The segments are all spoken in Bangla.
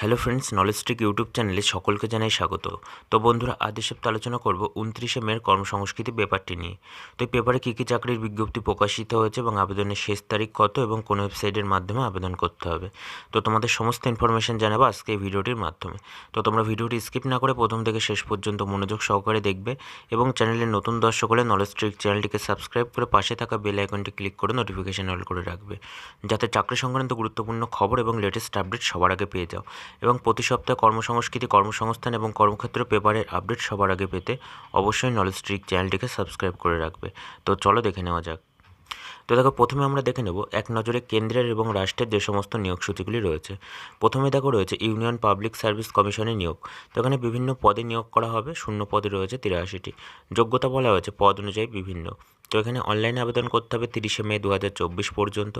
Hello friends knowledge trick YouTube চ্যানেলে সকলকে জানাই স্বাগত। তো বন্ধুরা, আজ সপ্তাহে আলোচনা করব উনত্রিশে মের কর্মসংস্কৃতি পেপারটি নিয়ে। তো এই পেপারে কী কী চাকরির বিজ্ঞপ্তি প্রকাশিত হয়েছে এবং আবেদনের শেষ তারিখ কত এবং কোন ওয়েবসাইটের মাধ্যমে আবেদন করতে হবে? তো তোমাদের সমস্ত ইনফরমেশন জানাব আজকে এই ভিডিওটির মাধ্যমে। তো তোমরা ভিডিওটি স্কিপ না করে প্রথম থেকে শেষ পর্যন্ত মনোযোগ সহকারে দেখবে এবং চ্যানেলের নতুন দর্শক হলে নলেজ ট্রিক চ্যানেলটিকে সাবস্ক্রাইব করে পাশে থাকা বেল আইকনটি ক্লিক করে নোটিফিকেশন অল করে রাখবে। যাতে চাকরি সংক্রান্ত গুরুত্বপূর্ণ খবর এবং লেটেস্ট আপডেট সবার আগে পেয়ে যাও। এবং প্রতি সপ্তাহে কর্মসংস্কৃতি কর্মসংস্থান এবং কর্মক্ষেত্র পেপারের আপডেট সবার আগে পেতে অবশ্যই নলেজ ট্রিক চ্যানেলটিকে সাবস্ক্রাইব করে রাখবে। তো চলো দেখে নেওয়া যাক। তো দেখো, প্রথমে আমরা দেখে নেব এক নজরে কেন্দ্রের এবং রাষ্ট্রের যে সমস্ত নিয়োগ সূচিগুলি রয়েছে। প্রথমে দেখো, রয়েছে ইউনিয়ন পাবলিক সার্ভিস কমিশনের নিয়োগ। তো এখানে বিভিন্ন পদে নিয়োগ করা হবে, শূন্য পদে রয়েছে তিরাশিটি। যোগ্যতা বলা হয়েছে, পদ অনুযায়ী বিভিন্ন। তো এখানে অনলাইনে আবেদন করতে হবে তিরিশে মে দু হাজার চব্বিশ পর্যন্ত।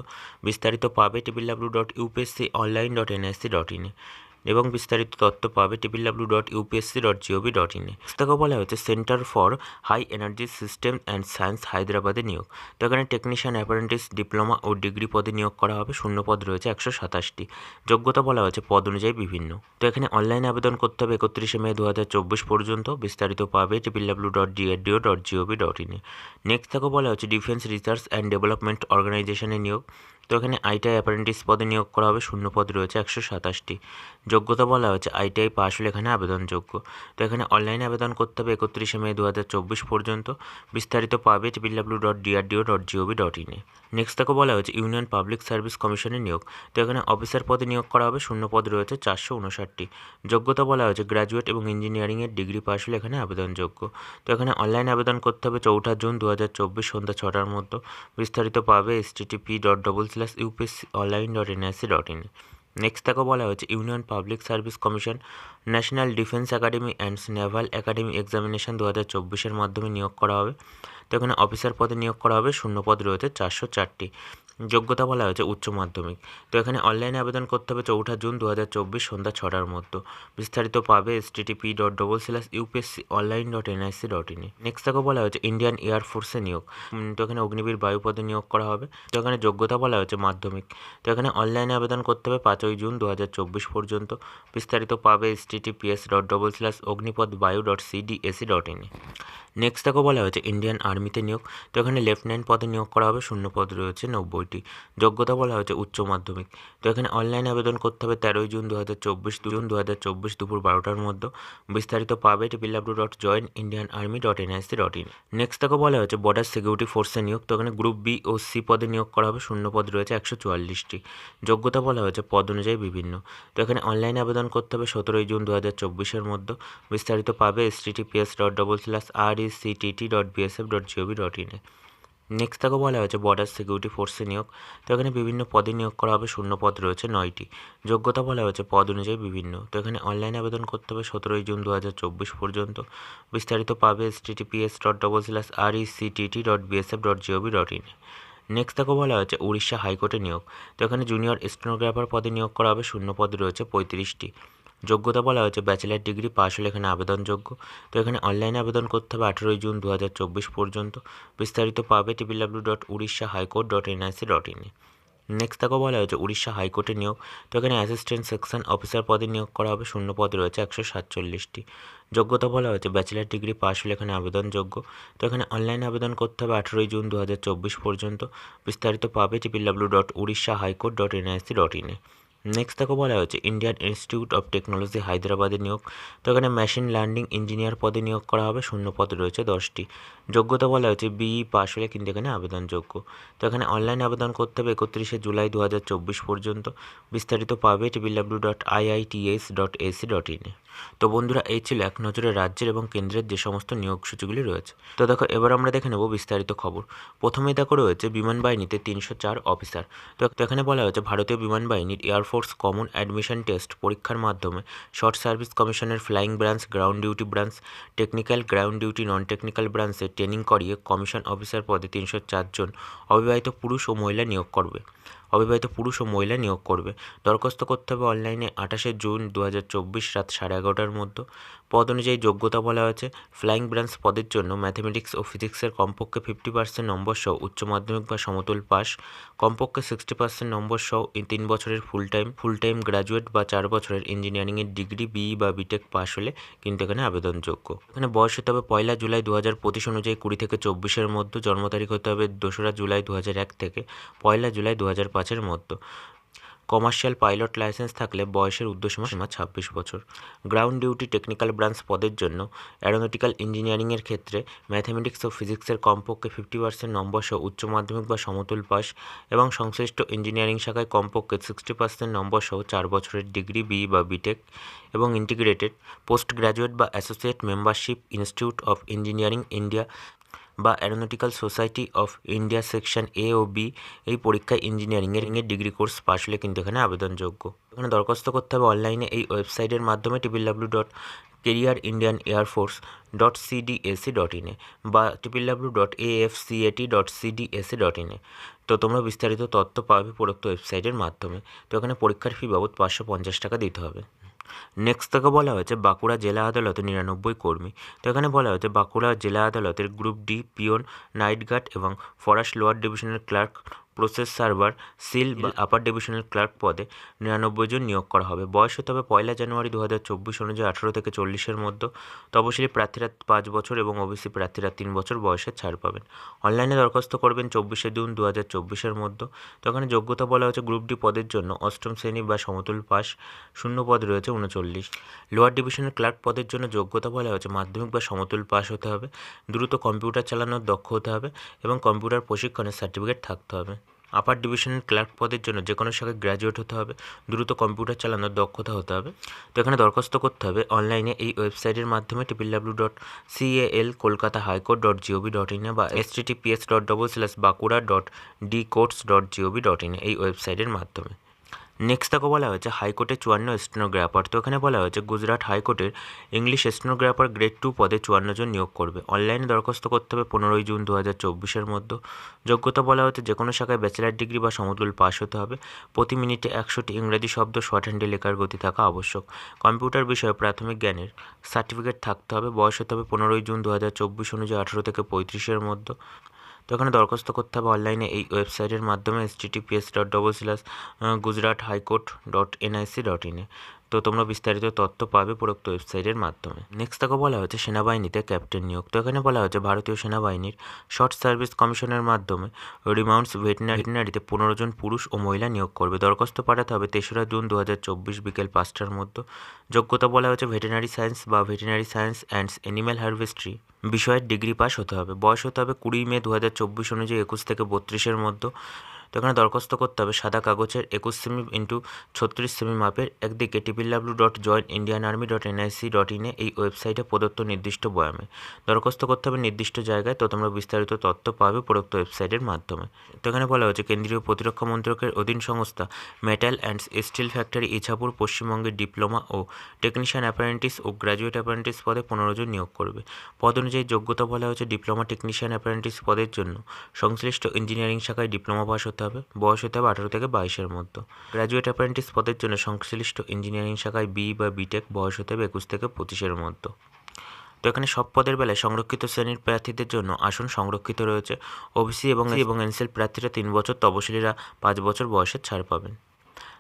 বিস্তারিত পাবে triple W dot UPSC online dot NIC dot ইনে এবং বিস্তারিত তথ্য পাবে triple W dot UPSC dot GOV dot ইনে তাকে বলা হয়েছে centre for high energy system and science হায়দ্রাবাদে নিয়োগ। তো এখানে টেকনিশিয়ান অ্যাপারেন্টিস ডিপ্লোমা ও ডিগ্রি পদে নিয়োগ করা হবে, শূন্য পদ রয়েছে, একশো সাতাশটি। যোগ্যতা বলা হয়েছে, পদ অনুযায়ী বিভিন্ন। তো এখানে অনলাইনে আবেদন করতে হবে একত্রিশে মে দু হাজার চব্বিশ পর্যন্ত, বিস্তারিত পাবে triple W dot DADO dot GOV dot ইনে নেক্সট তাকে বলা হচ্ছে ডিফেন্স রিসার্চ অ্যান্ড ডেভেলপমেন্ট অর্গানাইজেশনে নিয়োগ। তো এখানে আইটিআই অ্যাপারেন্টিস পদে নিয়োগ করা হবে, শূন্য পদ রয়েছে, একশো সাতাশটি। যোগ্যতা বলা হয়েছে। আইটিআই পাস হলে এখানে আবেদনযোগ্য। তো এখানে অনলাইনে আবেদন করতে হবে একত্রিশে মে দু হাজার চব্বিশ পর্যন্ত। বিস্তারিত পাবে triple W dot DRDO dot GOV dot ইনে নেক্সট তাকে বলা হয়েছে ইউনিয়ন পাবলিক সার্ভিস কমিশনের নিয়োগ। তো এখানে অফিসার পদে নিয়োগ করা হবে, শূন্য পদ রয়েছে চারশো উনষাটটি। যোগ্যতা বলা হয়েছে গ্র্যাজুয়েট এবং ইঞ্জিনিয়ারিংয়ের ডিগ্রি পাস হলে এখানে আবেদনযোগ্য। তো এখানে অনলাইন আবেদন করতে হবে চৌঠা জুন দু হাজার চব্বিশ সন্ধ্যা ছটার মধ্যে। বিস্তারিত পাবে S dot double slash UPSC online dot NIC dot in next তাকে বলা হয়েছে union public service commission national defence academy and naval academy examination দু হাজার চব্বিশের মাধ্যমে নিয়োগ করা হবে। তো এখানে অফিসার পদে নিয়োগ করা হবে। শূন্য পদ রয়েছে চারশো চারটি। যোগ্যতা বলা হয়েছে উচ্চ মাধ্যমিক। তো এখানে অনলাইনে আবেদন করতে হবে চৌঠা জুন দু হাজার চব্বিশ সন্ধ্যা ছটার মধ্যে। বিস্তারিত পাবে S TTP dot double slash UPSC online dot NIC dot ইনে নেক্সট তাকে বলা হয়েছে ইন্ডিয়ান এয়ারফোর্সে নিয়োগ। তো এখানে অগ্নিবীর বায়ুপদে নিয়োগ করা হবে। তো এখানে যোগ্যতা বলা হয়েছে মাধ্যমিক। তো এখানে অনলাইনে আবেদন করতে হবে পাঁচই জুন দু হাজার চব্বিশ পর্যন্ত। বিস্তারিত পাবে S TTPS dot double slash Agnipath Vayu dot CDAC dot ইনে নেক্সট তাকে বলা হয়েছে ইন্ডিয়ান আর্মিতে নিয়োগ। তো এখানে লেফটেন্যান্ট পদে নিয়োগ করা হবে, শূন্য পদ রয়েছে, নব্বইটি। যোগ্যতা বলা হয়েছে, উচ্চ মাধ্যমিক। তো এখানে অনলাইনে আবেদন করতে হবে তেরোই জুন দু হাজার চব্বিশ জুন দু হাজার চব্বিশ দুপুর বারোটার মধ্যে। বিস্তারিত পাবে triple W dot join Indian army dot NIC dot in next তাকে বলা হয়েছে বর্ডার সিকিউরিটি ফোর্সে নিয়োগ। তো এখানে গ্রুপ বি ও সি পদে নিয়োগ করা হবে, শূন্য পদ রয়েছে, একশো চুয়াল্লিশটি। যোগ্যতা বলা হয়েছে, পদ অনুযায়ী বিভিন্ন। তো এখানে অনলাইনে আবেদন করতে হবে, সতেরোই জুন দু হাজার চব্বিশের মধ্যে। বিস্তারিত পাবে S TTPS dot double slash R E C T dot BSF dot GOV dot ইনে নেক্সট তাকে বলা হয়েছে বর্ডার সিকিউরিটি ফোর্সে নিয়োগ। তো এখানে বিভিন্ন পদে নিয়োগ করা হবে, শূন্য পদ রয়েছে, নয়টি। যোগ্যতা বলা হয়েছে, পদ অনুযায়ী বিভিন্ন। তো এখানে অনলাইন আবেদন করতে হবে সতেরোই জুন দু হাজার চব্বিশ পর্যন্ত। বিস্তারিত পাবে S TTPS dot double slash R E C T dot BSF dot GOV dot in next তাকে বলা হয়েছে, উড়িষ্যা হাইকোর্টে নিয়োগ। তো এখানে জুনিয়র স্টেনোগ্রাফার পদে নিয়োগ করা হবে, শূন্য পদ রয়েছে, পঁয়ত্রিশটি। যোগ্যতা বলা হয়েছে। ব্যাচেলার ডিগ্রি পাস হলে এখানে আবেদনযোগ্য। তো এখানে অনলাইনে আবেদন করতে হবে আঠেরোই জুন দু হাজার চব্বিশ পর্যন্ত। বিস্তারিত পাবে triple W dot Orissa high court dot NIC dot ইনে নেক্সট তাকে বলা হয়েছে, উড়িষ্যা হাইকোর্টে নিয়োগ। তো এখানে অ্যাসিস্ট্যান্ট সেকশন অফিসার পদে নিয়োগ করা হবে। শূন্য পদ রয়েছে একশো সাতচল্লিশটি। যোগ্যতা বলা হয়েছে, ব্যাচেলার ডিগ্রি পাস হলে এখানে আবেদনযোগ্য। তো এখানে অনলাইনে আবেদন করতে হবে আঠেরোই জুন দু হাজার চব্বিশ পর্যন্ত। বিস্তারিত পাবে triple W dot Orissa high court dot NIC dot ইনে নেক্সট তাকে বলা হয়েছে ইন্ডিয়ান ইনস্টিটিউট অফ টেকনোলজি হায়দ্রাবাদে নিয়োগ। তো এখানে মেশিন লার্নিং ইঞ্জিনিয়ার পদে নিয়োগ করা হবে, শূন্য পদ রয়েছে দশটি। যোগ্যতা বলা হয়েছে বিই পাশ হলে কিন্তু এখানে আবেদনযোগ্য। তো এখানে অনলাইনে আবেদন করতে হবে একত্রিশে জুলাই দু হাজার চব্বিশ পর্যন্ত। বিস্তারিত পাবে triple W dot IITS dot AC dot ইনে তো বন্ধুরা, এই ছিল এক নজরে রাজ্যের এবং কেন্দ্রের যে সমস্ত নিয়োগ সূচিগুলি রয়েছে। তো দেখো, এবার আমরা দেখে নেব বিস্তারিত খবর। প্রথমেই দেখো, রয়েছে বিমান বাহিনীতে তিনশো চার অফিসার। তো এখানে বলা হয়েছে, ভারতীয় বিমান বাহিনীর এয়ারফোর্স কমন অ্যাডমিশন টেস্ট পরীক্ষার মাধ্যমে শর্ট সার্ভিস কমিশনের flying branch, ground duty branch, technical, ground duty non technical ব্রাঞ্চে ট্রেনিং করিয়ে কমিশন অফিসার পদে তিনশো চারজন অবিবাহিত পুরুষ ও মহিলা নিয়োগ করবে। অবিবাহিত পুরুষ ও মহিলা নিয়োগ করবে। দরখাস্ত করতে হবে অনলাইনে আঠাশে জুন দু হাজার চব্বিশ রাত সাড়ে এগারোটার মধ্যে। পদ অনুযায়ী যোগ্যতা বলা হয়েছে। ফ্লাইং ব্রাঞ্চ পদের জন্য ম্যাথমেটিক্স ও ফিজিক্সের কমপক্ষে ফিফটি পার্সেন্ট নম্বর সহ উচ্চ মাধ্যমিক বা সমতুল পাস, কমপক্ষে সিক্সটি পার্সেন্ট নম্বর সহ তিন বছরের full time full time graduate বা চার বছরের ইঞ্জিনিয়ারিংয়ের ডিগ্রি বিই বা বিটেক পাস হলে কিন্তু এখানে আবেদনযোগ্য। এখানে বয়স হতে হবে পয়লা জুলাই দু হাজার পঁচিশ অনুযায়ী কুড়ি থেকে চব্বিশের মধ্যে, জন্ম তারিখ হতে হবে দোসরা জুলাই দু হাজার এক থেকে পয়লা জুলাই দু হাজার পাঁচের মধ্যে। কমার্শিয়াল পাইলট লাইসেন্স থাকলে বয়সের ঊর্ধ্বসীমা সীমা ছাব্বিশ বছর। গ্রাউন্ড ডিউটি টেকনিক্যাল ব্রাঞ্চ পদের জন্য অ্যারোনটিক্যাল ইঞ্জিনিয়ারিংয়ের ক্ষেত্রে ম্যাথমেটিক্স ও ফিজিক্সের কমপক্ষে ফিফটি পার্সেন্ট নম্বর সহ উচ্চ মাধ্যমিক বা সমতুল পাস এবং সংশ্লিষ্ট ইঞ্জিনিয়ারিং শাখায় কমপক্ষে সিক্সটি পার্সেন্ট নম্বর সহ চার বছরের ডিগ্রি বি বা বিটেক এবং ইন্টিগ্রেটেড পোস্ট গ্র্যাজুয়েট বা associate membership institute of engineering India বা aeronautical society of India section A O B এই পরীক্ষায় ইঞ্জিনিয়ারিংয়ের ডিগ্রি কোর্স পাশ হলে কিন্তু এখানে আবেদনযোগ্য। এখানে দরখাস্ত করতে হবে অনলাইনে এই ওয়েবসাইটের মাধ্যমে triple W dot career Indian air force dot CDAC dot ইনে বা triple W dot AFCAT dot CDAC dot ইনে তো তোমরা বিস্তারিত তথ্য পাবে উপরোক্ত ওয়েবসাইটের মাধ্যমে। তো এখানে পরীক্ষার ফি বাবদ পাঁচশো পঞ্চাশ টাকা দিতে হবে। নেক্সট থেকে বলা হয়েছে বাঁকুড়া জেলা আদালতে নিরানব্বই কর্মী। তো এখানে বলা হয়েছে বাঁকুড়া জেলা আদালতের group D peon night guard এবং ফরাস্ট লোয়ার ডিভিশনের ক্লার্ক প্রসেস সার্ভার সিল বা আপার ডিভিশনাল ক্লার্ক পদে নিরানব্বই জন নিয়োগ করা হবে। বয়স হতে হবে পয়লা জানুয়ারি দু হাজার চব্বিশ অনুযায়ী আঠেরো থেকে চল্লিশের মধ্যে। তপশিলি প্রার্থীরা পাঁচ বছর এবং ওবিসি প্রার্থীরা তিন বছর বয়সের ছাড় পাবেন। অনলাইনে দরখাস্ত করবেন চব্বিশে জুন দু হাজার চব্বিশের মধ্যে। তো এখানে যোগ্যতা বলা হয়েছে গ্রুপ ডি পদের জন্য। অষ্টম শ্রেণি বা সমতুল পাস শূন্য পদ রয়েছে উনচল্লিশ। লোয়ার ডিভিশনের ক্লার্ক পদের জন্য যোগ্যতা বলা হয়েছে মাধ্যমিক বা সমতুল পাস হতে হবে। দ্রুত কম্পিউটার চালানোর দক্ষ হতে হবে এবং কম্পিউটার প্রশিক্ষণের সার্টিফিকেট থাকতে হবে। আপার ডিভিশনের ক্লার্ক পদের জন্য যে কোনো শাখায় গ্র্যাজুয়েট হতে হবে, দ্রুত কম্পিউটার চালানোর দক্ষতা হতে হবে। তো এখানে দরখাস্ত করতে হবে অনলাইনে এই ওয়েবসাইটের মাধ্যমে triple W dot CAL Kolkata high court dot GOV dot ইনে বা S TPS dot double slash Bankura dot D courts dot GOV dot ইনে এই ওয়েবসাইটের মাধ্যমে। নেক্সট তাকে বলা হয়েছে হাইকোর্টে চুয়ান্ন স্টেনোগ্রাফার। তো এখানে বলা হয়েছে গুজরাট হাইকোর্টের ইংলিশ স্টেনোগ্রাফার গ্রেড টু পদে চুয়ান্ন জন নিয়োগ করবে। অনলাইনে দরখাস্ত করতে হবে পনেরোই জুন দু হাজার চব্বিশের মধ্যে। যোগ্যতা বলা হয়েছে যে কোনো শাখায় ব্যাচেলার ডিগ্রি বা সমতুল পাস হতে হবে। প্রতি মিনিটে একশোটি ইংরেজি শব্দ শর্ট হ্যান্ডে লেখার গতি থাকা আবশ্যক। কম্পিউটার বিষয়ে প্রাথমিক জ্ঞানের সার্টিফিকেট থাকতে হবে। বয়স হতে হবে পনেরোই জুন দু হাজার চব্বিশ অনুযায়ী আঠেরো থেকে পঁয়ত্রিশের মধ্যে। তো এখানে দরখাস্ত করতে হবে অনলাইনে এই ওয়েবসাইটের মাধ্যমে S TTPS dot double slash Gujarat high court dot NIC dot ইনে তো তোমরা বিস্তারিত তথ্য পাবে উপরোক্ত ওয়েবসাইটের মাধ্যমে। নেক্সট তাকে বলা হয়েছে, সেনাবাহিনীতে ক্যাপ্টেন নিয়োগ। তো এখানে বলা হয়েছে, ভারতীয় সেনাবাহিনীর শর্ট সার্ভিস কমিশনের মাধ্যমে রিমাউন্টস ভেটেনারিতে পনেরো জন পুরুষ ও মহিলা নিয়োগ করবে। দরখাস্ত পাঠাতে হবে তেসরা জুন দু হাজার চব্বিশ বিকেল পাঁচটার মধ্যে। যোগ্যতা বলা হয়েছে, ভেটেনারি সায়েন্স বা ভেটেনারি সায়েন্স অ্যান্ড অ্যানিম্যাল হারভেস্ট্রি। বিষয়ের ডিগ্রি পাস হতে হবে। বয়স হতে হবে কুড়ি মে দু হাজার চব্বিশ অনুযায়ী একুশ থেকে বত্রিশের মধ্যে। তো এখানে দরখাস্ত করতে হবে সাদা কাগজের একুশ সেমি ইন্টু ছত্রিশ সেমি মাপের একদিকে triple W dot join Indian army dot NIC dot ইনে এই ওয়েবসাইটে প্রদত্ত নির্দিষ্ট বয়ামে। দরখাস্ত করতে হবে নির্দিষ্ট জায়গায়, তো তোমরা বিস্তারিত তথ্য পাবে প্রদত্ত ওয়েবসাইটের মাধ্যমে। তো এখানে বলা হয়েছে, কেন্দ্রীয় প্রতিরক্ষা মন্ত্রকের অধীন সংস্থা metal and steel factory Ichapur পশ্চিমবঙ্গের ডিপ্লোমা ও টেকনিশিয়ান অ্যাপারেন্টিস ও গ্র্যাজুয়েট অ্যাপারেন্টিস পদে পনেরো জন নিয়োগ করবে। পদ অনুযায়ী যোগ্যতা বলা হয়েছে ডিপ্লোমা টেকনিশিয়ান অ্যাপারেন্টিস পদের জন্য। সংশ্লিষ্ট ইঞ্জিনিয়ারিং শাখায় ডিপ্লোমা পাস হতে হবে। বয়স হতে হবে আঠারো থেকে বাইশের মধ্যে। গ্র্যাজুয়েট অ্যাপ্রেন্টিস পদের জন্য সংশ্লিষ্ট ইঞ্জিনিয়ারিং শাখায় বি বা বিটেক বয়স হতে হবে একুশ থেকে পঁচিশের মধ্যে। তো এখানে সব পদের বেলায় সংরক্ষিত শ্রেণির প্রার্থীদের জন্য আসন সংরক্ষিত রয়েছে। ওবিসি এবং এবং এনসিএল প্রার্থীরা তিন বছর তপশিলীরা পাঁচ বছর বয়সের ছাড় পাবেন।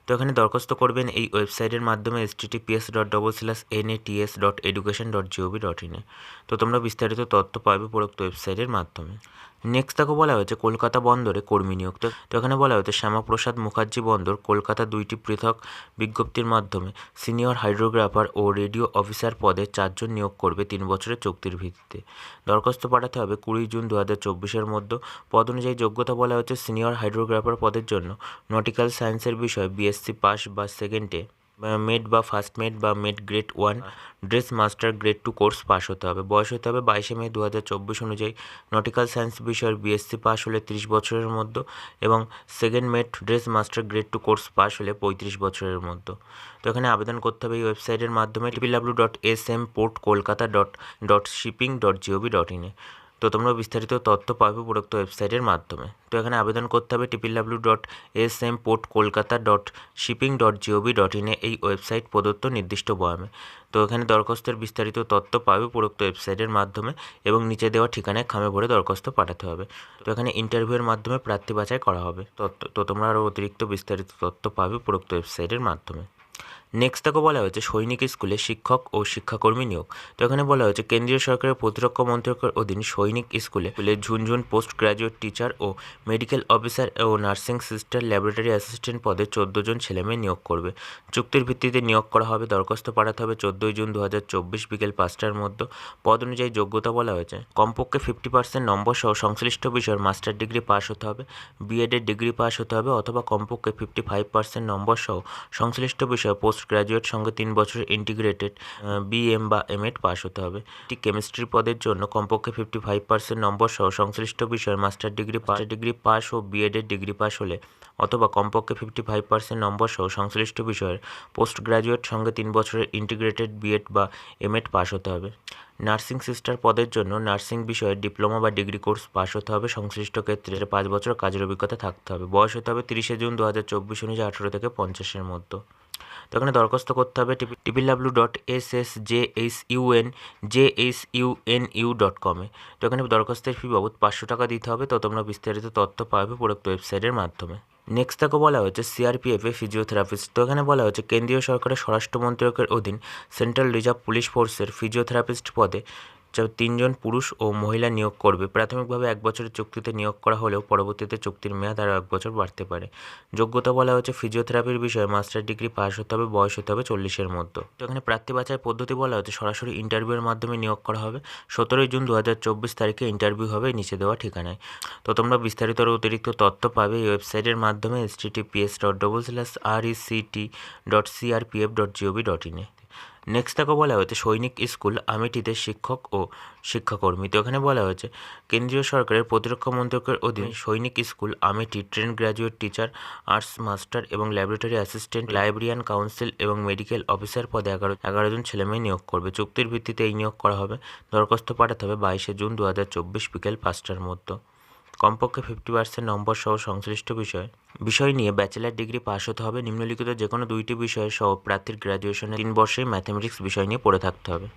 তো এখানে দরখাস্ত করবেন এই ওয়েবসাইটের মাধ্যমে S TTPS dot double slash N A TS dot education dot GOV dot ইনে তো তোমরা বিস্তারিত তথ্য পাবে উপরোক্ত ওয়েবসাইটের মাধ্যমে। নেক্সট তাকে বলা হয়েছে কলকাতা বন্দরে কর্মী নিয়োগ। তো এখানে বলা হয়েছে শ্যামাপ্রসাদ মুখার্জি বন্দর কলকাতা দুইটি পৃথক বিজ্ঞপ্তির মাধ্যমে সিনিয়র হাইড্রোগ্রাফার ও রেডিও অফিসার পদে চারজন নিয়োগ করবে তিন বছরের চুক্তির ভিত্তিতে। দরখাস্ত পাঠাতে হবে কুড়ি জুন দু হাজার চব্বিশের মধ্যে। পদ অনুযায়ী যোগ্যতা বলা হয়েছে সিনিয়র হাইড্রোগ্রাফার পদের জন্য নটিক্যাল সায়েন্সের বিষয়ে বিএসসি পাস বা সেকেন্ডে মেড বা ফার্স্ট মেড বা mate grade one dredge master grade two course pass হতে হবে। বয়স হতে হবে বাইশে মে দু হাজার চব্বিশ অনুযায়ী। নটিক্যাল সায়েন্স বিষয়ের বিএসসি পাস হলে তিরিশ বছরের মধ্যে এবং second mate dredge master grade two course pass হলে পঁয়ত্রিশ বছরের মধ্যে। তো এখানে আবেদন করতে হবে এই ওয়েবসাইটের মাধ্যমে triple W dot S M port Kolkata dot dot shipping dot GOV dot ইনে তো তোমরা বিস্তারিত তথ্য পাবে উপরোক্ত ওয়েবসাইটের মাধ্যমে। তো এখানে আবেদন করতে হবে triple W dot S M port Kolkata dot shipping dot GOV dot ইনে এই ওয়েবসাইট প্রদত্ত নির্দিষ্ট বয়ামে। তো এখানে দরখাস্তের বিস্তারিত তথ্য পাবে উপরোক্ত ওয়েবসাইটের মাধ্যমে এবং নিচে দেওয়া ঠিকানায় খামে ভরে দরখাস্ত পাঠাতে হবে। তো এখানে ইন্টারভিউয়ের মাধ্যমে প্রার্থী বাছাই করা হবে। তো তোমরা আরও অতিরিক্ত বিস্তারিত তথ্য পাবে উপরোক্ত ওয়েবসাইটের মাধ্যমে। নেক্সট তাকে বলা হয়েছে সৈনিক স্কুলে শিক্ষক ও শিক্ষাকর্মী নিয়োগ। তো এখানে বলা হয়েছে কেন্দ্রীয় সরকারের প্রতিরক্ষা মন্ত্রকের অধীন সৈনিক স্কুলে ঝুনঝুন পোস্ট গ্রাজুয়েট টিচার ও মেডিকেল অফিসার ও নার্সিং সিস্টার ল্যাবরেটরি অ্যাসিস্ট্যান্ট পদে চোদ্দ জন ছেলেমেয়ে নিয়োগ করবে। চুক্তির ভিত্তিতে নিয়োগ করা হবে, দরখাস্ত পাঠাতে হবে চোদ্দোই জুন দু হাজার চব্বিশ বিকেল পাঁচটার মধ্যে। পদ অনুযায়ী যোগ্যতা বলা হয়েছে, কমপক্ষে ফিফটি পার্সেন্ট নম্বর সহ সংশ্লিষ্ট বিষয়ের মাস্টার ডিগ্রি পাস হতে হবে বিএডের ডিগ্রি পাস হতে হবে অথবা কমপক্ষে ফিফটি ফাইভ পার্সেন্ট নম্বর সহ সংশ্লিষ্ট বিষয়ে পোস্ট গ্র্যাজুয়েট সঙ্গে তিন বছরের ইন্টিগ্রেটেড বিএম বা এমএড পাস হতে হবে। একটি কেমিস্ট্রি পদের জন্য কমপক্ষে ফিফটি ফাইভ পার্সেন্ট নম্বর সহ সংশ্লিষ্ট বিষয়ের master degree pass degree pass ও বিএডের ডিগ্রি পাস হলে, অথবা কমপক্ষে ফিফটি ফাইভ পার্সেন্ট নম্বর সহ সংশ্লিষ্ট বিষয়ের পোস্ট গ্র্যাজুয়েট সঙ্গে তিন বছরের ইন্টিগ্রেটেড বিএড বা এমএড পাস হতে হবে। নার্সিং সিস্টার পদের জন্য নার্সিং বিষয়ে ডিপ্লোমা বা ডিগ্রি কোর্স পাস হতে হবে। সংশ্লিষ্ট ক্ষেত্রে পাঁচ বছর কাজের অভিজ্ঞতা থাকতে হবে। বয়স হতে হবে তিরিশে জুন দু হাজার চব্বিশ অনুযায়ী আঠেরো থেকে পঞ্চাশের মধ্যে। তো এখানে দরখাস্ত করতে হবে triple W dot S S J H UN J H UN U dot কমে তো এখানে দরখাস্তের ফি বাবদ পাঁচশো টাকা দিতে হবে। তো তোমরা বিস্তারিত তথ্য পাবে উপরোক্ত ওয়েবসাইটের মাধ্যমে। নেক্সট তাকে বলা হয়েছে সিআরপিএফে ফিজিওথেরাপিস্ট তো এখানে বলা হয়েছে কেন্দ্রীয় সরকারের স্বরাষ্ট্র মন্ত্রকের অধীন সেন্ট্রাল রিজার্ভ পুলিশ ফোর্সের ফিজিওথেরাপিস্ট পদে তিনজন পুরুষ ও মহিলা নিয়োগ করবে। প্রাথমিকভাবে এক বছরের চুক্তিতে নিয়োগ করা হলেও পরবর্তীতে চুক্তির মেয়াদ আরও এক বছর বাড়তে পারে। যোগ্যতা বলা হচ্ছে ফিজিওথেরাপির বিষয়ে মাস্টার ডিগ্রি পাস হতে হবে, বয়স হতে হবে চল্লিশের মধ্যে। তো এখানে প্রার্থী বাছাই পদ্ধতি বলা হচ্ছে সরাসরি ইন্টারভিউয়ের মাধ্যমে নিয়োগ করা হবে। সতেরোই জুন দু হাজার চব্বিশ তারিখে ইন্টারভিউ হবে, নিচে দেওয়া ঠিকানায়। তো তোমরা বিস্তারিত অতিরিক্ত তথ্য পাবে এই ওয়েবসাইটের মাধ্যমে S T T P S dot double slash R E C T dot CRPF dot GOV dot ইনে নেক্সট তাকে বলা হয়েছে সৈনিক স্কুল আমেঠিতে শিক্ষক ও শিক্ষাকর্মী। তো এখানে বলা হয়েছে কেন্দ্রীয় সরকারের প্রতিরক্ষা মন্ত্রকের অধীন Sainik school Amethi trained graduate teacher arts master এবং ল্যাবরেটরি অ্যাসিস্ট্যান্ট লাইব্রেরিয়ান কাউন্সিল এবং মেডিকেল অফিসার পদে এগারো এগারো জন ছেলেমেয়ে নিয়োগ করবে। চুক্তির ভিত্তিতে এই নিয়োগ করা হবে। দরখাস্ত পাঠাতে হবে বাইশে জুন দু হাজার চব্বিশ বিকেল পাঁচটার মধ্যে। কমপক্ষে ফিফটি পার্সেন্ট নম্বর সহ সংশ্লিষ্ট বিষয় বিষয় নিয়ে ব্যাচেলার ডিগ্রি পাস হতে হবে। নিম্নলিখিত যে কোনো দুইটি বিষয় সহ প্রার্থীর গ্র্যাজুয়েশনে তিন বর্ষেই ম্যাথামেটিক্স বিষয় নিয়ে পড়ে থাকতে হবে।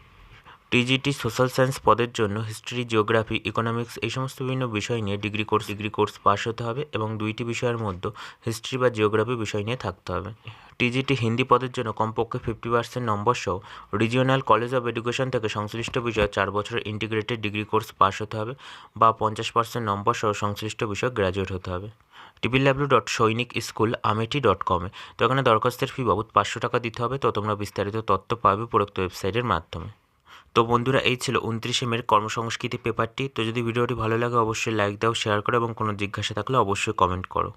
টিজিটি সোশ্যাল সায়েন্স পদের জন্য হিস্ট্রি, জিওগ্রাফি, ইকোনমিক্স এই সমস্ত বিভিন্ন বিষয় নিয়ে degree course degree course pass হতে হবে এবং দুইটি বিষয়ের মধ্যে হিস্ট্রি বা জিওগ্রাফি বিষয় নিয়ে থাকতে হবে। টিজিটি হিন্দি পদের জন্য কমপক্ষে ফিফটি পার্সেন্ট নম্বর সহ রিজিওনাল কলেজ অফ এডুকেশন থেকে সংশ্লিষ্ট বিষয়ে চার বছরের ইন্টিগ্রেটেড ডিগ্রি কোর্স পাস হতে হবে বা পঞ্চাশ পার্সেন্ট নম্বর সহ সংশ্লিষ্ট বিষয়ে গ্র্যাজুয়েট হতে হবে। Triple W dot Sainik school Amethi dot কমে তো এখানে দরখাস্তের ফি বাবদ পাঁচশো টাকা দিতে হবে। তো তোমরা বিস্তারিত তথ্য পাবে উপরোক্ত ওয়েবসাইটের মাধ্যমে। তো বন্ধুরা, এই ছিল উনত্রিশে মের কর্মসংস্কৃতি পেপারটি তো যদি ভিডিওটি ভালো লাগে, অবশ্যই লাইক দাও শেয়ার করো এবং কোনো জিজ্ঞাসা থাকলে অবশ্যই কমেন্ট করো।